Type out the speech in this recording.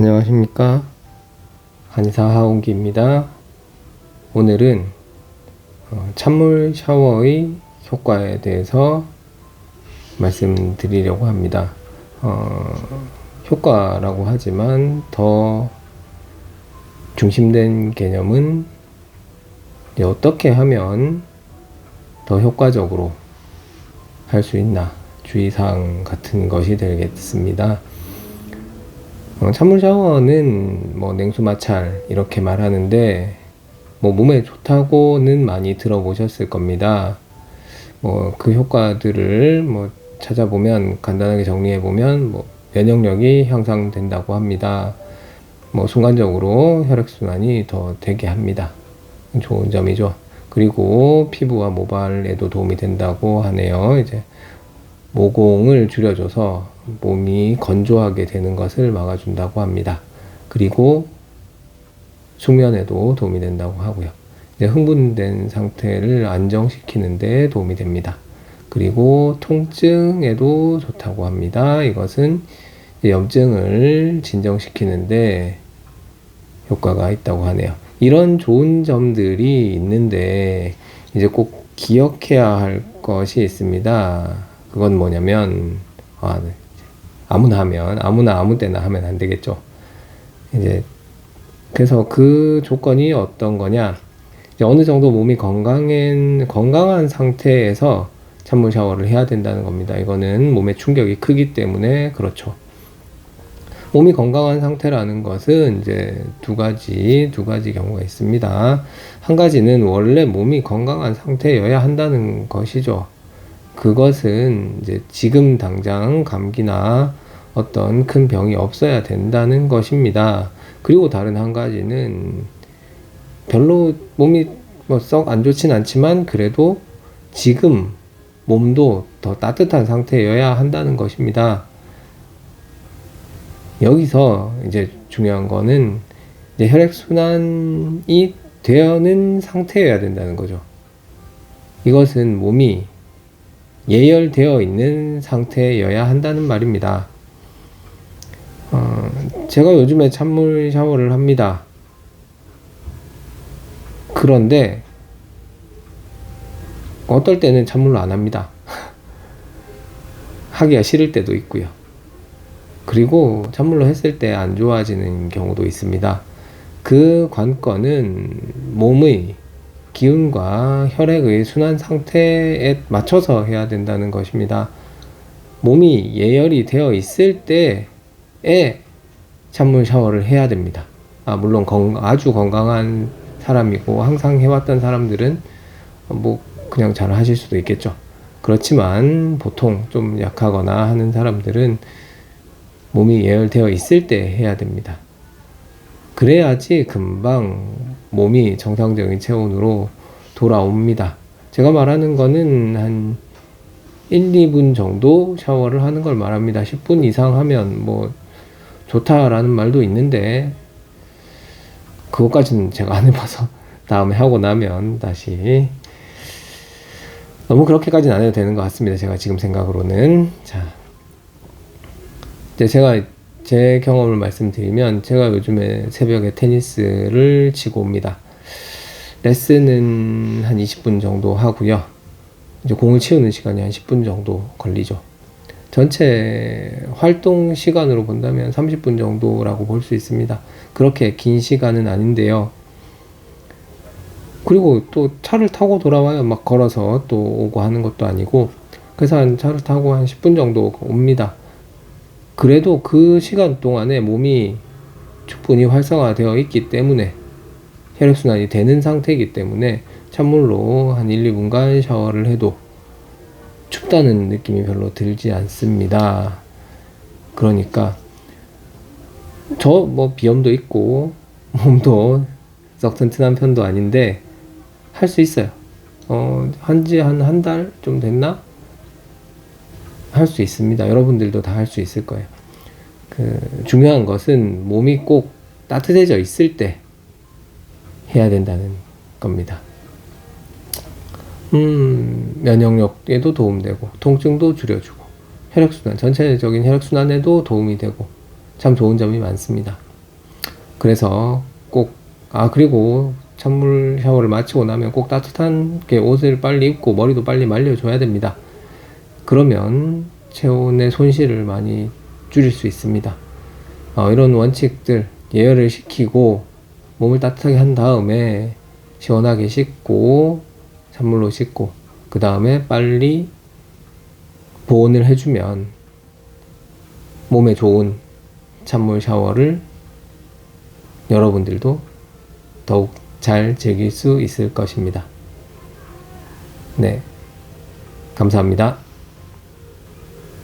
안녕하십니까? 한의사 하온기입니다. 오늘은 어, 찬물 샤워의 효과에 대해서 말씀드리려고 합니다. 어, 효과라고 하지만 더 중심된 개념은 어떻게 하면 더 효과적으로 할 수 있나 주의사항 같은 것이 되겠습니다. 어, 찬물 샤워는 뭐 냉수 마찰 이렇게 말하는데 뭐 몸에 좋다고는 많이 들어보셨을 겁니다. 뭐 그 효과들을 뭐 찾아보면 간단하게 정리해 보면 뭐 면역력이 향상된다고 합니다. 뭐 순간적으로 혈액 순환이 더 되게 합니다. 좋은 점이죠. 그리고 피부와 모발에도 도움이 된다고 하네요. 이제 모공을 줄여줘서 몸이 건조하게 되는 것을 막아준다고 합니다. 그리고 숙면에도 도움이 된다고 하고요. 흥분된 상태를 안정시키는 데 도움이 됩니다. 그리고 통증에도 좋다고 합니다. 이것은 염증을 진정시키는데 효과가 있다고 하네요. 이런 좋은 점들이 있는데 이제 꼭 기억해야 할 것이 있습니다. 그건 뭐냐면 아, 네. 아무나 하면 아무나 아무 때나 하면 안 되겠죠. 이제 그래서 그 조건이 어떤 거냐? 어느 정도 몸이 건강한 건강한 상태에서 찬물 샤워를 해야 된다는 겁니다. 이거는 몸의 충격이 크기 때문에 그렇죠. 몸이 건강한 상태라는 것은 이제 두 가지, 두 가지 경우가 있습니다. 한 가지는 원래 몸이 건강한 상태여야 한다는 것이죠. 그것은 이제 지금 당장 감기나 어떤 큰 병이 없어야 된다는 것입니다. 그리고 다른 한 가지는 별로 몸이 뭐 썩 안 좋진 않지만 그래도 지금 몸도 더 따뜻한 상태여야 한다는 것입니다. 여기서 이제 중요한 거는 이제 혈액순환이 되어는 상태여야 된다는 거죠. 이것은 몸이 예열되어 있는 상태여야 한다는 말입니다. 어, 제가 요즘에 찬물 샤워를 합니다. 그런데 어떨 때는 찬물로 안 합니다. 하기가 싫을 때도 있고요. 그리고 찬물로 했을 때 안 좋아지는 경우도 있습니다. 그 관건은 몸의 기운과 혈액의 순환 상태에 맞춰서 해야 된다는 것입니다. 몸이 예열이 되어 있을 때에 찬물 샤워를 해야 됩니다. 아, 물론 건, 아주 건강한 사람이고 항상 해왔던 사람들은 뭐 그냥 잘 하실 수도 있겠죠. 그렇지만 보통 좀 약하거나 하는 사람들은 몸이 예열되어 있을 때 해야 됩니다. 그래야지 금방 몸이 정상적인 체온으로 돌아옵니다. 제가 말하는 거는 한 1, 2분 정도 샤워를 하는 걸 말합니다. 10분 이상 하면 뭐 좋다라는 말도 있는데 그것까지는 제가 안 해봐서 다음에 하고 나면 다시 너무 그렇게까지는 안 해도 되는 것 같습니다. 제가 지금 생각으로는 자 이제 제가 제 경험을 말씀드리면 제가 요즘에 새벽에 테니스를 치고 옵니다. 레슨은 한 20분 정도 하고요. 이제 공을 치우는 시간이 한 10분 정도 걸리죠. 전체 활동 시간으로 본다면 30분 정도라고 볼 수 있습니다. 그렇게 긴 시간은 아닌데요. 그리고 또 차를 타고 돌아와요. 막 걸어서 또 오고 하는 것도 아니고. 그래서 한 차를 타고 한 10분 정도 옵니다. 그래도 그 시간 동안에 몸이 충분히 활성화되어 있기 때문에 혈액순환이 되는 상태이기 때문에 찬물로 한 1, 2분간 샤워를 해도 춥다는 느낌이 별로 들지 않습니다. 그러니까 저 뭐 비염도 있고 몸도 썩 튼튼한 편도 아닌데 할 수 있어요. 어, 한지 한 한 달 좀 됐나? 할 수 있습니다. 여러분들도 다 할 수 있을 거예요. 그 중요한 것은 몸이 꼭 따뜻해져 있을 때 해야 된다는 겁니다. 음, 면역력에도 도움되고 통증도 줄여주고 혈액순환 전체적인 혈액순환에도 도움이 되고 참 좋은 점이 많습니다. 그래서 꼭, 아, 그리고 찬물 샤워를 마치고 나면 꼭 따뜻한 게 옷을 빨리 입고 머리도 빨리 말려줘야 됩니다. 그러면 체온의 손실을 많이 줄일 수 있습니다. 어, 이런 원칙들 예열을 시키고 몸을 따뜻하게 한 다음에 시원하게 씻고 찬물로 씻고 그 다음에 빨리 보온을 해주면 몸에 좋은 찬물 샤워를 여러분들도 더욱 잘 즐길 수 있을 것입니다. 네. 감사합니다.